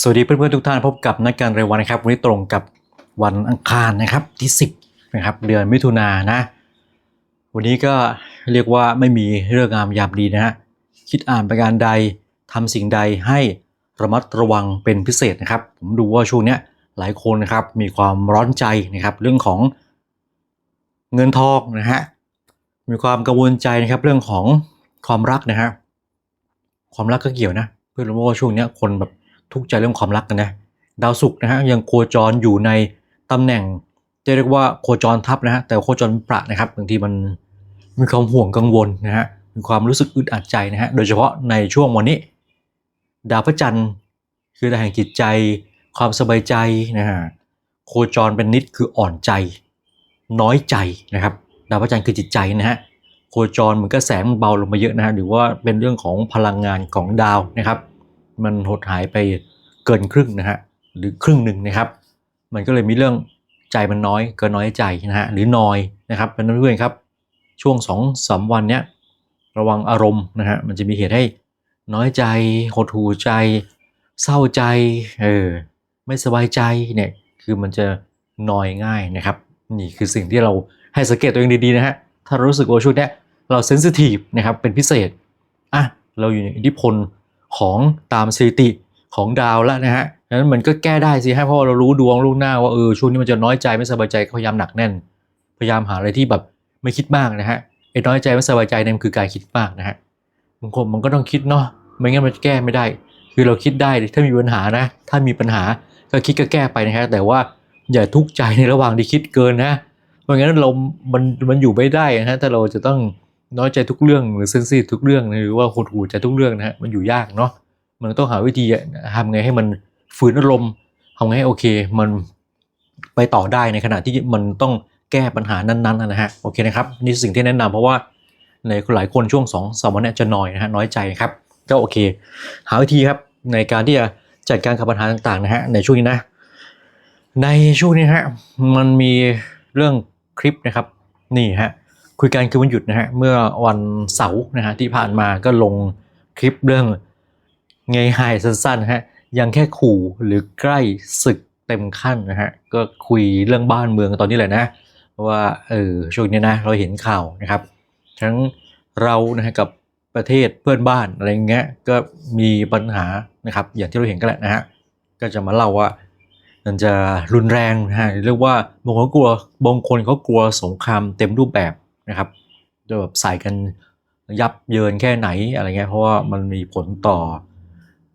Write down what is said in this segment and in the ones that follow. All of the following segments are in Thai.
สวัสดีเพื่อนๆทุกท่านพบกับนักการเรายวันนะครับวันนี้ตรงกับวันอังคารนะครับที่10นะครับเดือนมิถุนายนนะ วันนี้ก็เรียกว่าไม่มีเรื่องงามยามดีนะฮะคิดอ่านประการใดทำสิ่งใดให้ระมัดระวังเป็นพิเศษนะครับ ผมดูว่าช่วงเนี้ยหลายคนนะครับมีความร้อนใจนะครับ เรื่องของเงินทองนะฮะมีความกังวลใจนะครับเรื่องของความรักนะฮะความรักก็เกี่ยวนะ เพื่อนรู้ว่าช่วงเนี้ยคนแบบ ทุกใจเรื่องความรักกันนะดาวศุกร์นะฮะยังโคจรอยู่ในตำแหน่งจะเรียกว่าโคจรทับนะฮะแต่โคจรประนะครับบางทีมันมีความห่วงกังวลนะฮะมีความรู้สึกอึดอัดใจนะฮะโดยเฉพาะในช่วงวันนี้ ดาวพระจันทร์คือดาวแห่งจิตใจ ความสบายใจนะฮะโคจรเป็นนิดคืออ่อนใจ น้อยใจนะครับ ดาวพระจันทร์คือจิตใจนะฮะโคจรมันก็แสงมันเบาลงมาเยอะนะฮะหรือว่าเป็นเรื่องของพลังงานของดาวนะครับ มันหดหายไปเกินครึ่งนะฮะหรือครึ่งหนึ่งนะครับ มันก็เลยมีเรื่องใจมันน้อยเกินน้อยใจนะฮะหรือนอยนะครับเป็นเพื่อนครับ ช่วงสองสามวันเนี้ยระวังอารมณ์นะฮะมันจะมีเหตุให้น้อยใจหดหูใจ เศร้าใจเออไม่สบายใจเนี่ยคือมันจะนอยง่ายนะครับ นี่คือสิ่งที่เราให้สังเกตตัวเองดีๆนะฮะถ้ารู้สึกว่าช่วงนี้เราเซนซิทีฟนะครับเป็นพิเศษอะเราอยู่ในอิทธิพล ของตามสถิติของดาวแล้วนะฮะนั้นมันก็แก้ได้สิฮะเพราะว่าเรารู้ดวงลูกหน้าว่าเออช่วงนี้มันจะน้อยใจไม่สบายใจก็พยายามหนักแน่น พยายามหาอะไรที่แบบไม่คิดมากนะฮะไอ้น้อยใจไม่สบายใจเนี่ยมันคือการคิดมากนะฮะบางคนมันก็ต้องคิดเนาะไม่งั้นมันแก้ไม่ได้ คือเราคิดได้ถ้ามีปัญหานะ ถ้ามีปัญหาก็คิดก็แก้ไปนะฮะแต่ว่าอย่าทุกข์ใจในระหว่างที่คิดเกินนะไม่งั้นเรามันมันอยู่ไม่ได้นะฮะถ้าเราจะต้อง น้อยใจทุกเรื่องหรือเซนซิทีฟทุกเรื่องหรือว่าหดหู่ใจทุกเรื่องนะฮะมันอยู่ยากเนาะมันต้องหาวิธีทำไงให้มันฝืนอารมณ์ทำไงให้โอเค มันไปต่อได้ในขณะที่มันต้องแก้ปัญหานั้นๆนะฮะโอเคนะครับนี่สิ่งที่แนะนำเพราะว่าในหลายคนช่วงสองสามวันนี้จะน้อยนะฮะน้อยใจครับก็โอเค หาวิธีครับในการที่จะจัดการกับปัญหาต่างๆนะฮะในช่วงนี้นะ ในช่วงนี้ฮะมันมีเรื่องคลิปนะครับนี่ฮะ คุยกันคือวันหยุดนะฮะเมื่อวันเสาร์นะฮะที่ผ่านมาก็ลงคลิปเรื่องไงหายสั้นๆะฮะยังแค่ขู่หรือใกล้ศึกเต็มขั้นนะฮะก็คุยเรื่องบ้านเมืองตอนนี้แหละนะ ว่าเออช่วงนี้นะเราเห็นข่าวนะครับ ทั้งเรานะฮะกับประเทศเพื่อนบ้านอะไรเงี้ยก็มีปัญหานะครับ อย่างที่เราเห็นกันแหละนะฮะก็จะมาเล่าว่ามันจะรุนแรงนะฮะเรียกว่าบางคนกลัวบางคนเขากลัวสงครามเต็มรูปแบบ นะครับจะแบบใส่กันยับเยินแค่ไหนอะไรเงี้ยเพราะว่ามันมีผลต่อ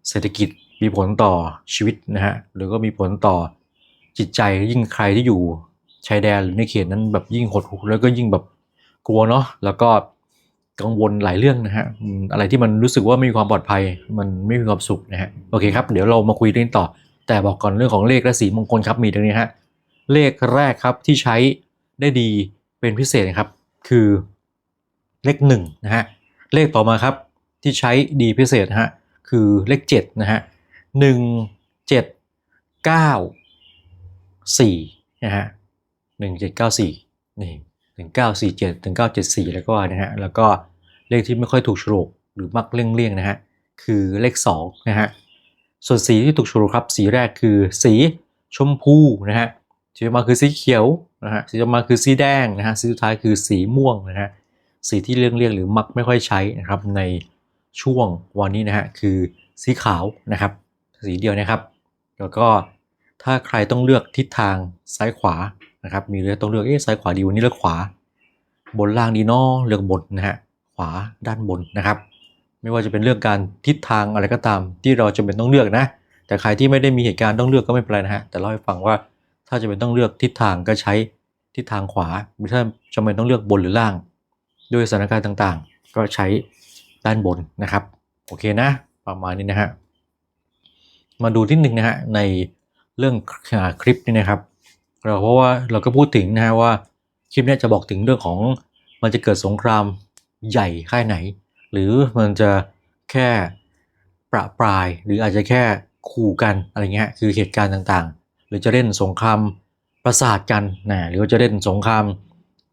เศรษฐกิจมีผลต่อชีวิตนะฮะหรือก็มีผลต่อจิตใจยิ่งใครที่อยู่ชายแดนหรือในเขตนั้นแบบยิ่งหดหู่แล้วก็ยิ่งแบบกลัวเนาะแล้วก็กังวลหลายเรื่องนะฮะอะไรที่มันรู้สึกว่าไม่มีความปลอดภัย มันไม่มีความสุขนะฮะโอเคครับ เดี๋ยวเรามาคุยเรื่องต่อ แต่บอกก่อนเรื่องของเลขและสีมงคลครับมีดังนี้ฮะเลขแรกครับที่ใช้ได้ดีเป็นพิเศษครับ คือเลขหนึ่งนะฮะเลขต่อมาครับที่ใช้ดีพิเศษนะฮะคือเลขเจ็ดนะฮะหนึ่งเจ็ดเก้าสี่นะฮะหนึ่งเจ็ดเก้าสี่นี่หนึ่งเก้าสี่เจ็ดถึงเก้าเจ็ดสี่แล้วก็นะฮะแล้วก็เลขที่ไม่ค่อยถูกฉลกหรือมักเลี่ยงๆนะฮะคือเลขสองนะฮะส่วนสีที่ถูกฉลกครับสีแรกคือสีชมพูนะฮะ สีต่อมาคือสีเขียวนะฮะสีต่อมาคือสีแดงนะฮะสีสุดท้ายคือสีม่วงนะฮะสีที่เลี่ยงเลี่ยงๆหรือมักไม่ค่อยใช้นะครับในช่วงวันนี้นะฮะคือสีขาวนะครับ สีเดียวนะครับ แล้วก็ถ้าใครต้องเลือกทิศทางซ้ายขวานะครับ มีเลือกต้องเลือกเอ๊ะซ้ายขวาดีวันนี้เลือกขวา บนล่างดีเนอเลือกบนนะฮะขวาด้านบนนะครับ ไม่ว่าจะเป็นเรื่องการทิศทางอะไรก็ตามที่เราจำเป็นต้องเลือกนะ แต่ใครที่ไม่ได้มีเหตุการณ์ต้องเลือกก็ไม่เป็นไรนะฮะแต่เล่าให้ฟังว่า ถ้าจะเป็นต้องเลือกทิศทางก็ใช้ทิศทางขวาถ้าจำเป็นต้องเลือกบนหรือล่าง ด้วยสถานการณ์ต่างๆ ก็ใช้ด้านบนนะครับ โอเคนะ ประมาณนี้นะฮะ มาดูที่หนึ่งนะฮะในเรื่องคลิปนี้นะครับ เราเพราะว่าเราก็พูดถึงนะฮะว่าคลิปนี้จะบอกถึงเรื่องของมันจะเกิดสงครามใหญ่แค่ไหน หรือมันจะแค่ประปราย หรืออาจจะแค่ขู่กันอะไรเงี้ยคือเหตุการณ์ต่างๆ รือจะเล่นสงครามประสาทกันนะหรือว่าจะเล่นสงคราม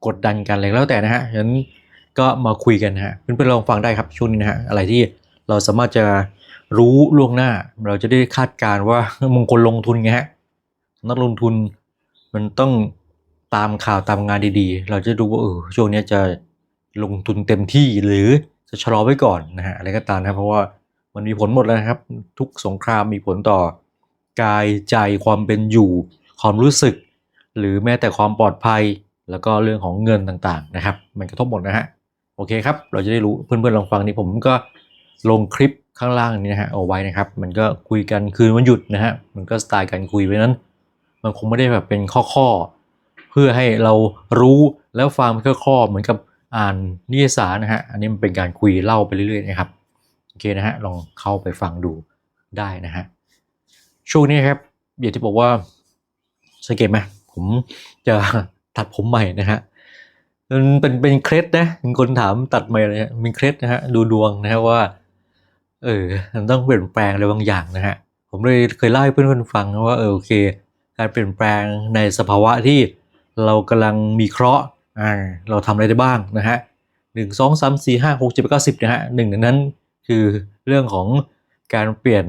กดดันกันอะไรแล้วแต่นะฮะฉะนั้นก็มาคุยกันฮะเพื่อนๆลองฟังได้ครับช่วงนี้นะฮะอะไรที่เราสามารถจะรู้ล่วงหน้า เราจะได้คาดการณ์ว่ามงคลลงทุนไงฮะนักลงทุนมันต้องตามข่าวตามงานดีๆ เราจะดูว่าเออช่วงนี้จะลงทุนเต็มที่หรือจะชะลอไว้ก่อนนะฮะอะไรก็ตามนะครับเพราะว่ามันมีผลหมดแล้วนะครับ ทุกสงครามมีผลต่อ กายใจความเป็นอยู่ ความรู้สึก หรือแม้แต่ความปลอดภัย แล้วก็เรื่องของเงินต่างๆนะครับ มันกระทบหมดนะฮะโอเคครับ เราจะได้รู้เพื่อนๆลองฟังนี่ผมก็ลงคลิปข้างล่างนี้นะฮะเอาไว้นะครับ มันก็คุยกันคืนวันหยุดนะฮะมันก็สไตล์การคุยไปนั้น มันคงไม่ได้แบบเป็นข้อๆเพื่อให้เรารู้แล้วฟังเป็นข้อๆเหมือนกับอ่านนิยายสารนะฮะอันนี้มันเป็นการคุยเล่าไปเรื่อยๆนะครับโอเคนะฮะลองเข้าไปฟังดูได้นะฮะ ช่วงนี้ครับอย่างที่บอกว่าสังเกตไหมผมจะตัดผมใหม่นะฮะมันเป็นเป็นเคล็ดนะมีคนถามตัดใหม่เลยฮะเป็นเคล็ดนะฮะดูดวงนะฮะว่า เออมันต้องเปลี่ยนแปลงอะไรบางอย่างนะฮะผมเลยเคยเล่าให้เพื่อนๆฟังนะว่าเออโอเค การเปลี่ยนแปลงในสภาวะที่เรากำลังมีเคราะห์อ่าเราทำอะไรได้บ้างนะฮะหนึ่งสองสามสี่ห้าหกเจ็ดแปดเก้าสิบนะฮะหนึ่งในนั้นคือเรื่องของการเปลี่ยน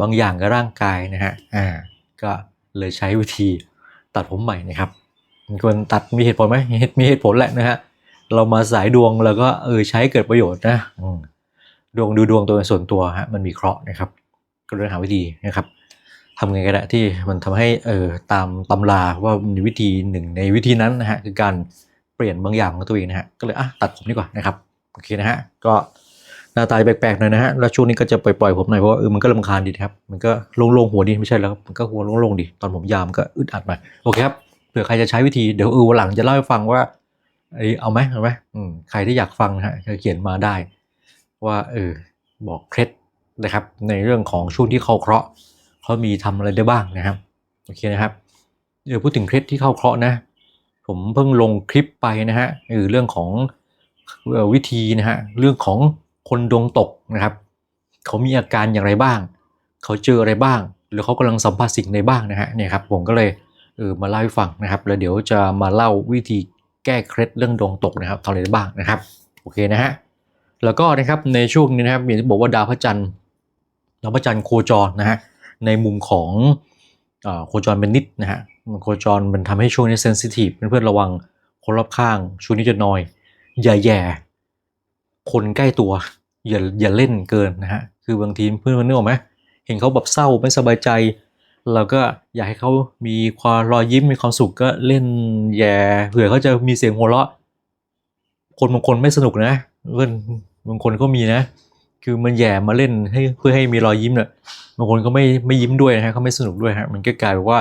บางอย่างกับร่างกายนะฮะอ่าก็เลยใช้วิธีตัดผมใหม่นะครับมีคนตัดมีเหตุผลไหมมีเหตุผลแหละนะฮะเรามาสายดวงแล้วก็เออใช้เกิดประโยชน์นะอืมดวงดูดวงตัวส่วนตัวฮะมันมีเคราะห์นะครับ ก็เลยหาวิธีนะครับทำไงก็ได้ที่มันทำให้เออตามตำราว่ามีวิธีหนึ่งในวิธีนั้นนะฮะคือการเปลี่ยนบางอย่างของตัวเองนะฮะก็เลยอะตัดผมดีกว่านะครับโอเคนะฮะก็ หน้าตาแปลกๆหน่อยนะฮะแล้วช่วงนี้ก็จะปล่อยๆผมหน่อยเพราะว่าเออมันก็ลำคาญดีครับมันก็โล่งๆหัวดีไม่ใช่แล้วมันก็หัวโล่งๆดีตอนผมยามก็อึดอัดหน่อยโอเคครับเผื่อใครจะใช้วิธีเดี๋ยวเออวันหลังจะเล่าให้ฟังว่าไอเอาไหมเอาไหมอืมใครที่อยากฟังนะฮะเขียนมาได้ ว่าเออบอกเคล็ดนะครับ ในเรื่องของช่วงที่เข้าเคราะห์เขามีทำอะไรได้บ้างนะครับโอเคนะครับเดี๋ยวพูดถึงเคล็ดที่เข้าเคราะห์นะ ผมเพิ่งลงคลิปไปนะฮะเออเรื่องของวิธีนะฮะเรื่องของ คนดวงตกนะครับ เขามีอาการอย่างไรบ้าง เขาเจออะไรบ้าง หรือเขากำลังสัมผัสสิ่งใดบ้างนะฮะเนี่ยครับผมก็เลยเออมาเล่าให้ฟังนะครับ แล้วเดี๋ยวจะมาเล่าวิธีแก้เคล็ดเรื่องดวงตกนะครับทำอะไรบ้างนะครับโอเคนะฮะแล้วก็นะครับในช่วงนี้นะครับอย่างที่บอกว่าดาวพระจันทร์ดาวพระจันทร์โคจรนะฮะในมุมของอ่อโคจรเป็นนิดนะฮะโคจรมันทำให้ช่วงนี้เซนซิทีฟเพื่อนๆระวังคนรอบข้างช่วงนี้จะนอยอย่าแย่ คนใกล้ตัวอย่าอย่าเล่นเกินนะฮะคือบางทีเพื่อนมันนึกออกไหมเห็นเขาแบบเศร้าไม่สบายใจ เราก็อยากให้เขามีความรอยยิ้มมีความสุขก็เล่นแย่เผื่อเขาจะมีเสียงหัวเราะ คนบางคนไม่สนุกนะเพื่อนบางคนก็มีนะ คือมันแย่มาเล่นให้เพื่อให้มีรอยยิ้มเนี่ยบางคนก็ไม่ไม่ยิ้มด้วยนะฮะเขาไม่สนุกด้วยฮะมันก็กลายเป็นว่า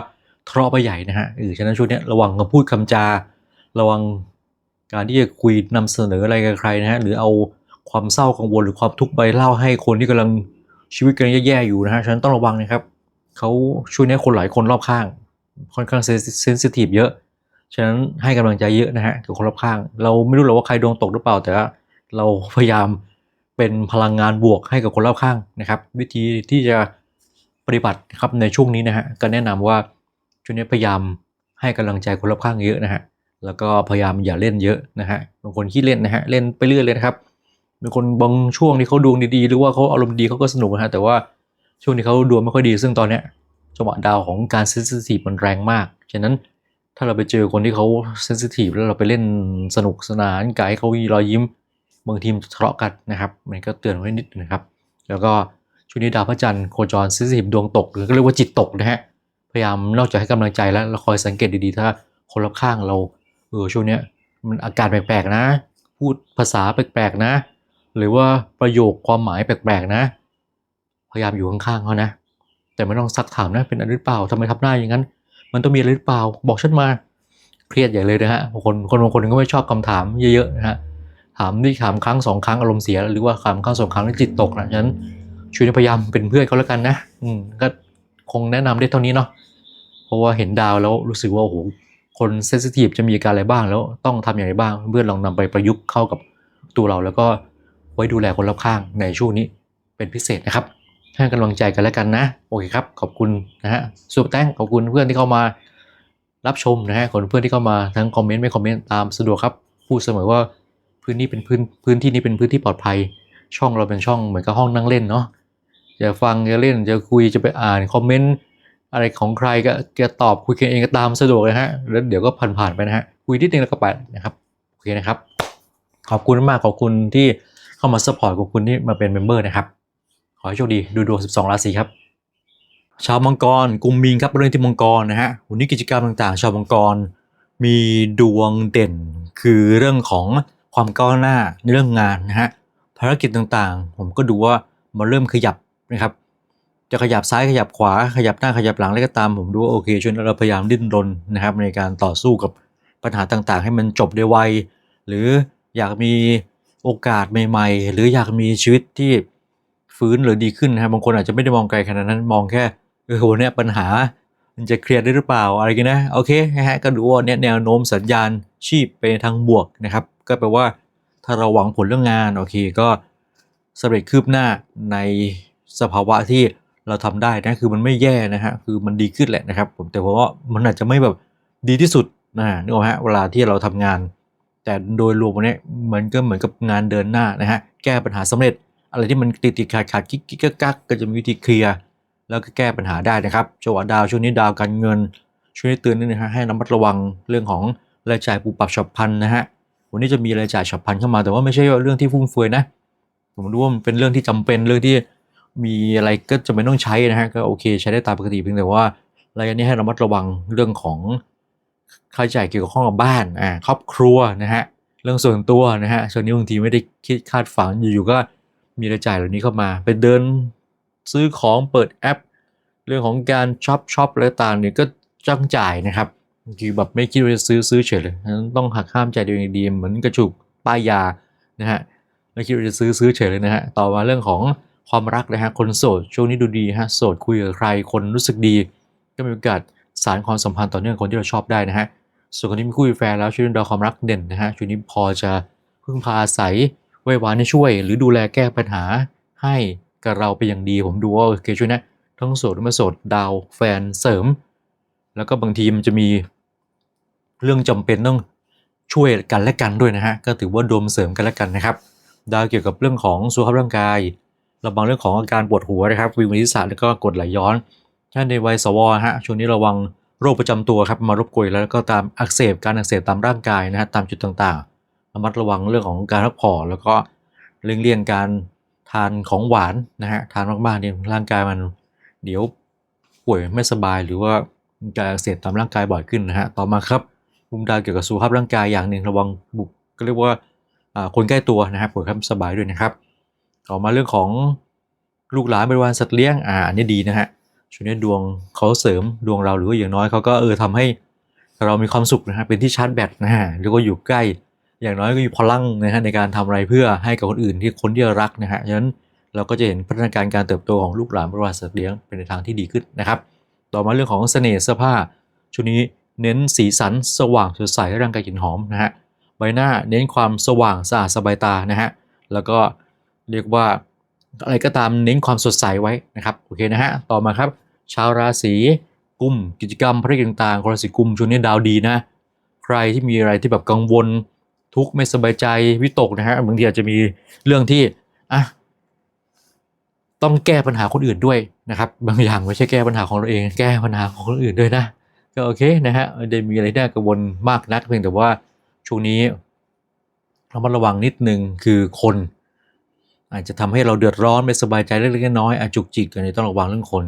ทะเลาะไปใหญ่นะฮะเออฉะนั้นช่วงนี้ระวังคำพูดคำจา ระวังการที่จะคุยนำเสนออะไรกับใครนะฮะหรือเอา ความเศร้ากังวลหรือความทุกข์ไปเล่าให้คนที่กำลังชีวิตกำลังแย่ๆอยู่นะฮะฉะนั้นต้องระวังนะครับเขาช่วงนี้คนหลายคนรอบข้าง ค่อนข้างเซนซิทีฟเยอะฉะนั้นให้กำลังใจเยอะนะฮะกับคนรอบข้าง เราไม่รู้หรอกว่าใครดวงตกหรือเปล่าแต่ว่าเราพยายามเป็นพลังงานบวกให้กับคนรอบข้างนะครับ วิธีที่จะปฏิบัติครับในช่วงนี้นะฮะก็แนะนำว่าช่วงนี้พยายามให้กำลังใจคนรอบข้างเยอะนะฮะแล้วก็พยายามอย่าเล่นเยอะนะฮะบางคนขี้เล่นนะฮะเล่นไปเรื่อยเลยนะครับ บางคนบางช่วงที่เขาดวงดีๆ หรือว่าเขาอารมณ์ดีเขาก็สนุกนะฮะแต่ว่าช่วงที่เขาดวงไม่ค่อยดี ซึ่งตอนเนี้ยจังหวะดาวของการเซนซิทีฟมันแรงมาก ฉะนั้นถ้าเราไปเจอคนที่เขาเซนซิทีฟแล้วเราไปเล่นสนุกสนานกายเขามีรอยยิ้ม บางทีมทะเลาะกันนะครับมันก็เตือนไว้นิดนะครับ แล้วก็ช่วงนี้ดาวพระจันทร์โคจรเซนซิทีฟดวงตกหรือก็เรียกว่าจิตตกนะฮะพยายามนอกจากให้กำลังใจแล้วเราคอยสังเกตดีๆ ถ้าคนรอบข้างเราเออช่วงเนี้ยมันอาการแปลกๆนะ พูดภาษาแปลกๆนะ หรือว่าประโยคความหมายแปลกๆนะ พยายามอยู่ข้างๆเขานะ แต่ไม่ต้องซักถามนะเป็นอะไรหรือเปล่าทำไมทำหน้าอย่างนั้น มันต้องมีอะไรหรือเปล่า บอกฉันมาเครียดใหญ่เลยนะฮะคนคนบางคนก็ไม่ชอบคำถามเยอะๆนะฮะถามที่ถามครั้งสองครั้งอารมณ์เสีย หรือว่าถามครั้งสองครั้งแล้วจิตตกนะฉะนั้นช่วยพยายามเป็นเพื่อนเขาแล้วกันนะ อืมก็คงแนะนำได้เท่านี้เนาะเพราะว่าเห็นดาวแล้วรู้สึกว่าโอ้โหคนเซนซิทีฟจะมีอาการอะไรบ้างแล้วต้องทำอย่างไรบ้าง เพื่อนลองนำไปประยุกต์เข้ากับตัวเราแล้วก็ ไว้ดูแลคนรอบข้างในช่วงนี้เป็นพิเศษนะครับให้กำลังใจกันแล้วกันนะ โอเคครับ ขอบคุณนะฮะซูเปแตงขอบคุณเพื่อนที่เข้ามารับชมนะฮะคนเพื่อนที่เข้ามาทั้งคอมเมนต์ไม่คอมเมนต์ตามสะดวกครับพูดเสมอว่าพื้นที่เป็นพื้นพื้นที่นี้เป็นพื้นที่ปลอดภัย ช่องเราเป็นช่องเหมือนกับห้องนั่งเล่นเนาะจะฟังจะเล่นจะคุยจะไปอ่านคอมเมนต์อะไรของใครก็จะตอบคุยกันเองก็ตามสะดวกเลยฮะแล้วเดี๋ยวก็ผ่านๆไปนะฮะคุยนิดนึงแล้วก็ไปนะครับโอเคนะครับ ขอบคุณมากขอบคุณที่ เข้ามาสปอร์ตขอบคุณที่มาเป็นเมมเบอร์นะครับ ขอให้โชคดีดูดวง 12 ราศีครับ ชาวมังกรกลุ่มมีนครับเรื่องที่มังกรนะฮะวันนี้กิจกรรมต่างๆ ชาวมังกรมีดวงเด่น คือเรื่องของความก้าวหน้าในเรื่องงานนะฮะภารกิจต่างๆ ผมก็ดูว่ามันเริ่มขยับนะครับจะขยับซ้ายขยับขวาขยับหน้าขยับหลังอะไรก็ตามผมดูว่าโอเคช่วยเราพยายามดิ้นรนนะครับในการต่อสู้กับปัญหาต่างๆ ให้มันจบได้ไว หรืออยากมี โอกาสใหม่ ๆ หรืออยากมีชีวิตที่ฟื้นหรือดีขึ้นนะครับบางคนอาจจะไม่ได้มองไกลขนาดนั้นมองแค่เออวันเนี้ยปัญหามันจะเคลียร์ได้หรือเปล่าอะไรกันนะโอเคนะฮะก็ดูว่าเนี่ยแนวโน้มสัญญาณชีพไปทางบวกนะครับ ก็แปลว่าถ้าเราหวังผลเรื่องงานโอเคก็สำเร็จคืบหน้าในสภาวะที่เราทำได้นะคือมันไม่แย่นะฮะคือมันดีขึ้นแหละนะครับ ผมแต่ว่ามันอาจจะไม่แบบดีที่สุดนะนึกออกฮะเวลาที่เราทำงาน แต่โดยรวมวันนี้มันก็เหมือนกับงานเดินหน้านะฮะแก้ปัญหาสำเร็จ อะไรที่มันติดติดขัดขัดกิ๊กกิ๊กกักก็จะมีวิธีเคลียร์แล้วก็แก้ปัญหาได้นะครับจังหวะดาวช่วงนี้ดาวการเงิน ช่วยให้เตือนนิดนึงฮะให้ระมัดระวังเรื่องของรายจ่ายปูปรับฉับพลันนะฮะวันนี้จะมีรายจ่ายฉับพลันเข้ามา แต่ว่าไม่ใช่เรื่องที่ฟุ่มเฟือยนะผมรู้ว่ามันเป็นเรื่องที่จำเป็นเรื่องที่มีอะไรก็จะไม่ต้องใช้นะฮะก็โอเค ใช้ได้ตามปกติเพียงแต่ว่ารายการนี้ให้ระมัดระวังเรื่องของ ค่าใช้จ่ายเกี่ยวกับข้องกับบ้านอ่าครอบครัวนะฮะเรื่องส่วนตัวนะฮะช่วงนี้บางทีไม่ได้คิดคาดฝันอยู่ๆก็มีรายจ่ายเหล่านี้เข้ามาไปเดินซื้อของเปิดแอป เรื่องของการช็อปช็อปอะไรต่างเนี่ยก็จ้องจ่ายนะครับบางทีแบบไม่คิดว่าจะซื้อซื้อเฉยเลยนั้นต้องหักห้ามใจตัวเองดีๆเหมือนกระจุกป้ายยานะฮะไม่คิดว่าจะซื้อซื้อเฉยเลยนะฮะต่อมาเรื่องของความรักนะฮะคนโสดช่วงนี้ดูดีฮะโสดคุยกับใครคนรู้สึกดี ก็มีโอกาส สารความสัมพันธ์ต่อเนื่องคนที่เราชอบได้นะฮะส่วนคนที่มีคู่มีแฟนแล้วช่วงนี้ดาวความรักเด่นนะฮะช่วงนี้พอจะพึ่งพาอาศัยไว้วานให้ช่วย หรือดูแลแก้ปัญหาให้กับเราไปอย่างดีผมดูว่าโอเคช่วยนะทั้งโสดและไม่โสดดาวแฟนเสริม แล้วก็บางทีมันจะมีเรื่องจำเป็นต้องช่วยกันและกันด้วยนะฮะก็ถือว่าดวงเสริมกันและกันนะครับ ดาวเกี่ยวกับเรื่องของสุขภาพร่างกายระวังเรื่องของอาการปวดหัวนะครับวิงวียนศีระแล้วก็กดไหลย้อน ถ้าในวัยสวฮะช่วงนี้ระวังโรคประจำตัวครับมารบกวนแล้วก็ตามอักเสบการอักเสบตามร่างกายนะฮะตามจุดต่างๆระมัดระวังเรื่องของการพักผ่อนแล้วก็เลี่ยงเลี่ยงการทานของหวานนะฮะทานมากๆเนี่ยร่างกายมันเดี๋ยวป่วยไม่สบายหรือว่าการอักเสบตามร่างกายบ่อยขึ้นนะฮะต่อมาครับมุมดาวเกี่ยวกับสุขภาพร่างกายอย่างหนึ่งระวังบุกก็เรียกว่าคนใกล้ตัวนะครับผมครับสบายด้วยนะครับ ต่อมาเรื่องของลูกหลานบริวารสัตว์เลี้ยงอ่าอันนี้ดีนะฮะ ช่วงนี้ดวงเขาเสริมดวงเราหรือว่าอย่างน้อยเขาก็เออทำให้เรามีความสุขนะฮะเป็นที่ชาร์จแบตนะฮะหรือว่าอยู่ใกล้ อย่างน้อยก็มีพลังนะฮะในการทำอะไรเพื่อให้กับคนอื่นที่คนที่เรารักนะฮะฉะนั้นเราก็จะเห็นพัฒนาการการเติบโตของลูกหลานบริวารสัตว์เลี้ยงเป็นในทางที่ดีขึ้นนะครับ ต่อมาเรื่องของเสน่ห์เสื้อผ้าช่วงนี้เน้นสีสันสว่างสดใสร่างกายกลิ่นหอมนะฮะใบหน้าเน้นความสว่างสะอาดสบายตานะฮะแล้วก็เรียกว่า อะไรก็ตามเน้นความสดใสไว้นะครับโอเคนะฮะต่อมาครับ ชาวราศีกุมกิจกรรมภารกิจต่างๆคนราศีกุมช่วงนี้ดาวดีนะ ใครที่มีอะไรที่แบบกังวลทุกข์ไม่สบายใจวิตกนะฮะบางทีอาจจะมีเรื่องที่อะต้องแก้ปัญหาคนอื่นด้วยนะครับบางอย่างไม่ใช่แก้ปัญหาของเราเอง แก้ปัญหาของคนอื่นด้วยนะก็โอเคนะฮะไม่ได้มีอะไรน่ากังวลมากนักเพียงแต่ว่าช่วงนี้ระมัดระวังนิดนึงคือคน อาจจะทำให้เราเดือดร้อนไม่สบายใจเล็กๆน้อยๆอาจุกจิกตัวนี้ต้องระวังเรื่องคน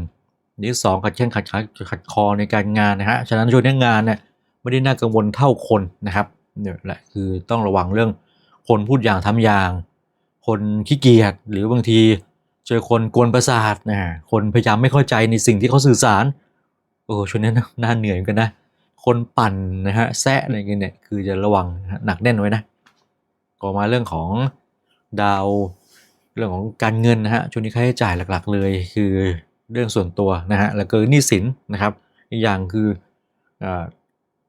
นที่สองขัดแข้งขัดขาขัดคอในการงานนะฮะฉะนั้นช่วงนี้งานเนี่ยไม่ได้น่ากังวลเท่าคนนะครับเนี่ยแหละคือต้องระวังเรื่องคนพูดอย่างทำอย่าง คนขี้เกียจหรือบางทีเจอคนกวนประสาทนะคนพยายามไม่เข้าใจในสิ่งที่เขาสื่อสารโอ้ช่วงนี้น่าเหนื่อยกันนะ คนปั่นนะฮะแซะอะไรเงี้ยเนี่ยคือจะระวังหนักแน่นไว้นะ ก็มาเรื่องของดาว เรื่องของการเงินนะฮะช่วงนี้ค่าใช้จ่ายหลักๆ เลยคือเรื่องส่วนตัวนะฮะแล้วก็หนี้สินนะครับอีกอย่างคืออ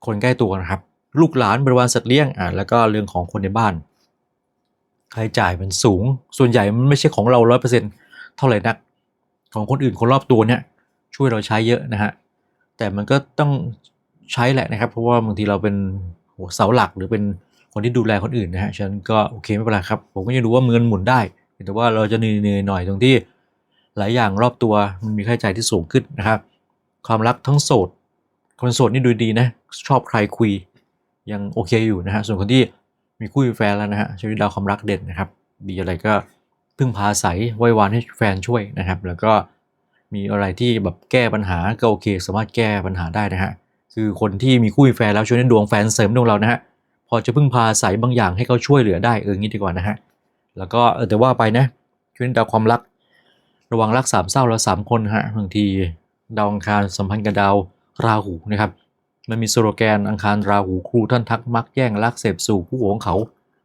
คนใกล้ตัวนะครับ ลูกหลานบริวารสัตว์เลี้ยงอ่าแล้วก็เรื่องของคนในบ้านค่าใช้จ่ายมันสูง ส่วนใหญ่มันไม่ใช่ของเราร้อยเปอร์เซ็นต์เท่าไหร่นัก ของคนอื่นคนรอบตัวเนี่ยช่วยเราใช้เยอะนะฮะแต่มันก็ต้องใช้แหละนะครับ เพราะว่าบางทีเราเป็นหัวเสาหลักหรือเป็นคนที่ดูแลคนอื่นนะฮะฉะนั้นก็โอเคไม่เป็นไรครับ ผมก็ยังดูว่าเงินหมุนได้ แต่ว่าเราจะเหนื่อยๆหน่อยตรงที่หลายอย่างรอบตัวมันมีค่าใช้จ่ายที่สูงขึ้นนะครับ ความรักทั้งโสด คนโสดนี่ดูดีนะ ชอบใครคุยยังโอเคอยู่นะฮะส่วนคนที่มีคู่มีแฟนแล้วนะฮะชีวิตดาวความรักเด่นนะครับมีอะไรก็พึ่งพาอาศัยไว้วานให้แฟนช่วยนะครับ แล้วก็มีอะไรที่แบบแก้ปัญหาก็โอเค สามารถแก้ปัญหาได้นะฮะคือคนที่มีคู่มีแฟนแล้วช่วยในดวงแฟนเสริมดวงเรานะฮะพอจะพึ่งพาอาศัยบางอย่างให้เขาช่วยเหลือได้เอองี้ดีกว่านะฮะ แล้วก็เออแต่ว่าไปนะชีวิตดาวความรัก ระวังรักสามเศร้าแล้วสามคนฮะบางทีดาวอังคารสัมพันธ์กับดาวราหูนะครับ มันมีสโลแกนอังคารราหูครูท่านทักมักแย่งรักเสพสู่ผู้ของเขา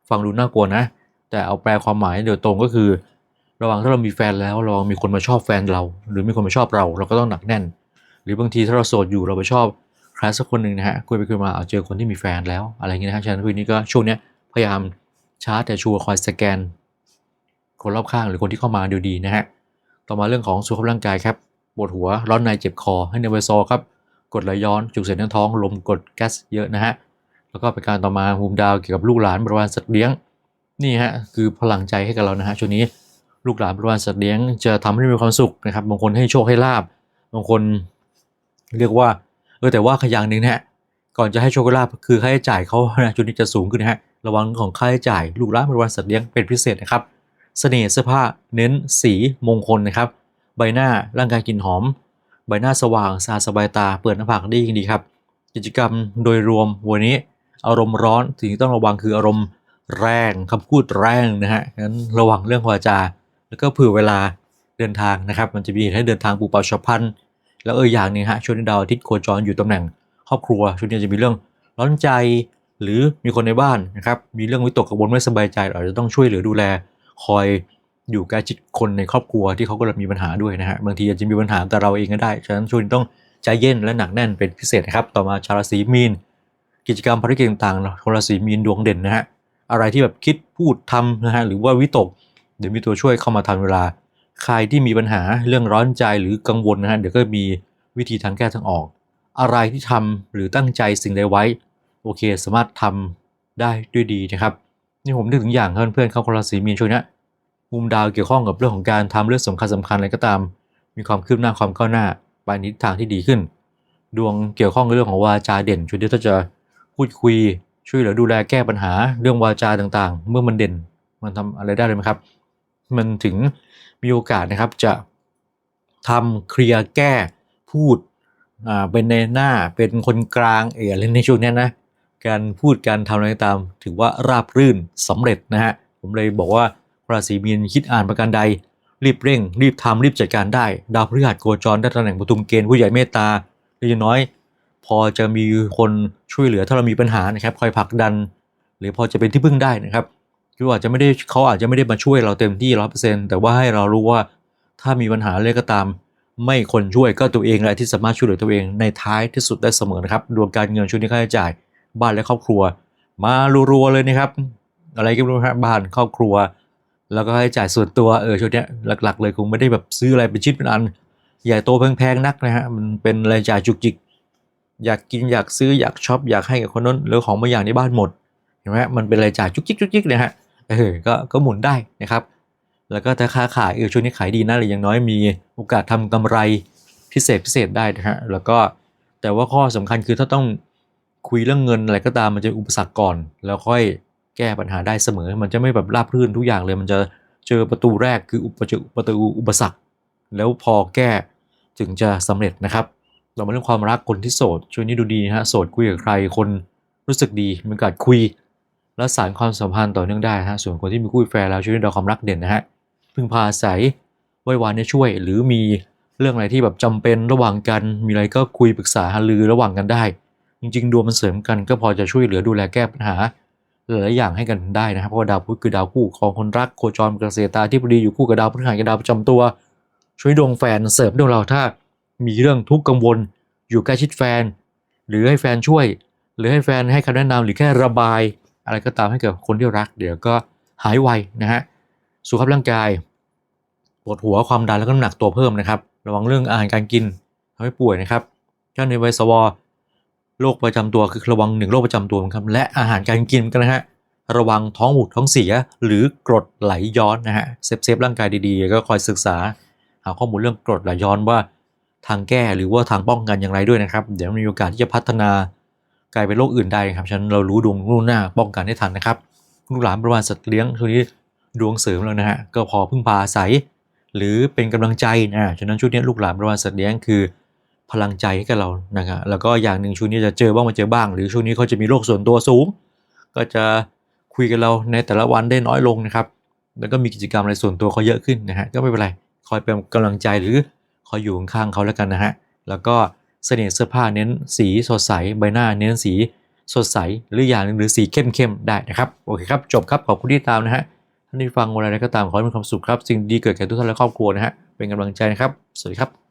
ฟังดูน่ากลัวนะ แต่เอาแปลความหมายโดยตรงก็คือ ระว่างถ้าเรามีแฟนแล้วระวังมีคนมาชอบแฟนเรา หรือมีคนมาชอบเรา เราก็ต้องหนักแน่น หรือบางทีถ้าเราโสดอยู่เราไปชอบใครสักคนหนึ่งนะฮะคุยไปคุยมาเอาเจอคนที่มีแฟนแล้วอะไรเงี้ยนะฮะฉะนั้นวันนี้ก็ช่วงเนี้ยพยายาม ชาร์จแต่ชัวร์คอยสแกน คนรอบข้างหรือคนที่เข้ามาดูดีนะฮะ ต่อมาเรื่องของสุขภาพร่างกายครับปวดหัวร้อนในเจ็บคอให้เนวซอครับกดไหลย้อนจุกเสียดในท้องลมกดแก๊สเยอะนะฮะแล้วก็เป็นการต่อมาภูมิดาวเกี่ยวกับลูกหลานบริวารสัตว์เลี้ยงนี่ฮะคือพลังใจให้กับเรานะฮะช่วงนี้ลูกหลานบริวารสัตว์เลี้ยงจะทำให้มีความสุขนะครับบางคนให้โชคให้ลาบบางคน เรียกว่าเออแต่ว่าขย่างหนึ่งนะฮะก่อนจะให้โชคลาบคือค่าใช้จ่ายเขานะช่วงนี้จะสูงขึ้นนะฮะ ระวังของค่าใช้จ่าย ลูกหลานบริวารสัตว์เลี้ยงเป็นพิเศษนะครับ เสน่ห์เสื้อผ้าเน้นสีมงคลนะครับ ใบหน้าร่างกายกลิ่นหอม ใบหน้าสว่างสะอาดสบายตาเปิดหน้าผากได้ยิ่งดีครับ กิจกรรมโดยรวมวันนี้อารมณ์ร้อนสิ่งที่ต้องระวังคืออารมณ์แรงคำพูดแรงนะฮะงั้นระวังเรื่องวาจา แล้วก็เผื่อเวลาเดินทางนะครับ มันจะมีให้เดินทางปูเปาฉับพลันแล้วเอออย่างนึงฮะช่วงนี้ดาวอาทิตย์โคจรอยู่ตำแหน่ง ครอบครัวช่วงนี้จะมีเรื่องร้อนใจ หรือมีคนในบ้านนะครับมีเรื่องวิตกกังวลไม่สบายใจเราอาจจะต้องช่วยเหลือดูแลคอยอยู่ใกล้ชิดคนในครอบครัวที่เขากำลังมีปัญหาด้วยนะฮะบางทีอาจจะมีปัญหากับเราเองก็ได้ ฉะนั้นช่วงนี้ต้องใจเย็นและหนักแน่นเป็นพิเศษนะครับ ต่อมาชาวราศีมีน กิจกรรมภารกิจต่างๆชาราศีมีนดวงเด่นนะฮะอะไรที่แบบคิดพูดทำนะฮะหรือว่าวิตก เดี๋ยวมีตัวช่วยเข้ามาทันเวลา ใครที่มีปัญหาเรื่องร้อนใจหรือกังวลนะฮะเดี๋ยวก็มีวิธีทางแก้ทางออก อะไรที่ทำหรือตั้งใจสิ่งใดไว้ โอเค สามารถทำได้ด้วยดีนะครับ นี่ผมนึกถึงอย่างเพื่อนๆเข้าคนราศีมีนช่วงนี้มุมดาวเกี่ยวข้องกับเรื่องของการทำเรื่องสำคัญสำคัญอะไรก็ตาม มีความคืบหน้าความก้าวหน้าไปในทิศทางที่ดีขึ้น ดวงเกี่ยวข้องกับเรื่องของวาจาเด่นช่วงนี้ถ้าจะพูดคุยช่วยเหลือดูแลแก้ปัญหาเรื่องวาจาต่างๆ เมื่อมันเด่นมันทำอะไรได้เลยไหมครับ มันถึงมีโอกาสนะครับจะทำเคลียร์แก้พูดอ่าเป็นในหน้าเป็นคนกลางเอออะไรในช่วงนี้นะ การพูดการทำอะไรตาม ถือว่าราบรื่นสำเร็จนะฮะผมเลยบอกว่าราศีมีนคิดอ่านประการใด รีบเร่ง รีบทำรีบจัดการได้ ดาวพฤหัสโคจรได้ตำแหน่งปทุมเกณฑ์ผู้ใหญ่เมตตาเล็กน้อย พอจะมีคนช่วยเหลือถ้าเรามีปัญหานะครับคอยผลักดัน หรือพอจะเป็นที่พึ่งได้นะครับคืออาจจะไม่ได้เขาอาจจะไม่ได้มาช่วยเราเต็มที่ร้อยเปอร์เซ็นต์แต่ว่าให้เรารู้ว่าถ้ามีปัญหาอะไรก็ตาม ไม่คนช่วยก็ตัวเองแหละที่สามารถช่วยเหลือตัวเองในท้ายที่สุดได้เสมอนะครับดวงการเงินช่วงนี้ค่าใช้จ่าย บ้านและครอบครัว มารัวๆเลยนะครับ อะไรก็ไม่รู้ครับบ้านครอบครัว แล้วก็ใช้จ่ายส่วนตัวเออช่วงนี้หลัก ๆ เลยคงไม่ได้แบบซื้ออะไรเป็นชิ้นเป็นอัน ใหญ่โตแพงๆนักนะฮะมันเป็นรายจ่ายจุกจิก อยากกินอยากซื้ออยากช็อปอยากให้กับคนนั้นหรือของบางอย่างในบ้านหมดเห็นไหมฮะมันเป็นรายจ่ายจุกจิกจุกจิกเนะฮะเออก็ก็หมุนได้นะครับ แล้วก็ถ้าค้าขายเออช่วงนี้ขายดีนะหรืออย่างน้อยมีโอกาสทำกำไรพิเศษพิเศษได้นะฮะแล้วก็แต่ว่าข้อสำคัญคือถ้าต้อง คุยเรื่องเงินอะไรก็ตามมันจะอุปสรรคก่อน แล้วค่อยแก้ปัญหาได้เสมอ มันจะไม่แบบราบรื่นทุกอย่างเลย มันจะเจอประตูแรกคืออุปจประตูอุปสรรค แล้วพอแก้ถึงจะสำเร็จนะครับ เรามาเรื่องความรักคนที่โสดช่วงนี้ดูดีนะฮะโสดคุยกับใครคนรู้สึกดีมีโอกาสคุย และสารความสัมพันธ์ต่อเนื่องได้ฮะส่วนคนที่มีคู่แฟนแล้วช่วงนี้ดาวความรักเด่นนะฮะพึ่งพาอาศัยไว้วานเนี่ยช่วย หรือมีเรื่องอะไรที่แบบจำเป็นระหว่างกันมีอะไรก็คุยปรึกษาหารือระหว่างกันได้ จริงๆดวงมันเสริมกันก็พอจะช่วยเหลือดูแลแก้ปัญหาหลายอย่างให้กันได้นะครับเพราะดาวพุธคือดาวคู่ของคนรักโคจรเกษตราที่พอดีอยู่คู่กับดาวพฤหัสกับดาวประจำตัว ช่วยดวงแฟนเสริมดวงเราถ้ามีเรื่องทุกข์กังวล อยู่ใกล้ชิดแฟน หรือให้แฟนช่วย หรือให้แฟนให้คำแนะนำหรือแค่ระบาย อะไรก็ตามให้กับคนที่รัก เดี๋ยวก็หายไวนะฮะสุขภาพร่างกายปวดหัวความดันแล้วก็น้ำหนักตัวเพิ่มนะครับ ระวังเรื่องอาหารการกินทำให้ป่วยนะครับถ้านในวัยสว โรคประจำตัวคือระวังหนึ่งโรคประจำตัวครับและอาหารการกินกันนะฮะระวังท้องผูกท้องเสียหรือกรดไหลย้อนนะฮะเซฟเซฟร่างกายดีๆ ก็คอยศึกษา หาข้อมูลเรื่องกรดไหลย้อนว่าทางแก้หรือว่าทางป้องกันอย่างไรด้วยนะครับ เดี๋ยวมีโอกาสที่จะพัฒนากลายเป็นโรคอื่นได้ครับฉะนั้นเรารู้ดวงล่วงหน้าป้องกันได้ทันนะครับลูกหลานประมาณสัตว์เลี้ยงช่วงนี้ดวงเสริมแล้วนะฮะก็พอพึ่งพาอาศัย หรือเป็นกำลังใจนะฉะนั้นช่วงนี้ลูกหลานประมาณสัตว์เลี้ยงคือ พลังใจให้กับเรานะครับแล้วก็อย่างหนึ่งช่วงนี้จะเจอบ้างมาเจอบ้าง หรือช่วงนี้เขาจะมีโรคส่วนตัวสูง ก็จะคุยกับเราในแต่ละวันได้น้อยลงนะครับ แล้วก็มีกิจกรรมอะไรส่วนตัวเขาเยอะขึ้นนะฮะก็ไม่เป็นไรคอยเป็นกำลังใจหรือคอยอยู่ข้างเขาแล้วกันนะฮะแล้วก็เสน่ห์เสื้อผ้าเน้นสีสดใสใบหน้าเน้นสีสดใสหรืออย่างหนึงหรือสีเข้มๆได้นะครับโอเคครับจบครับขอบคุณที่ตามนะฮะท่านที่ฟังอะไรก็ตามขอให้มีความสุขครับสิ่งดีเกิดแก่ทุกท่านและครอบครัวนะฮะเป็นกำลังใจนะครับ สวัสดีครับ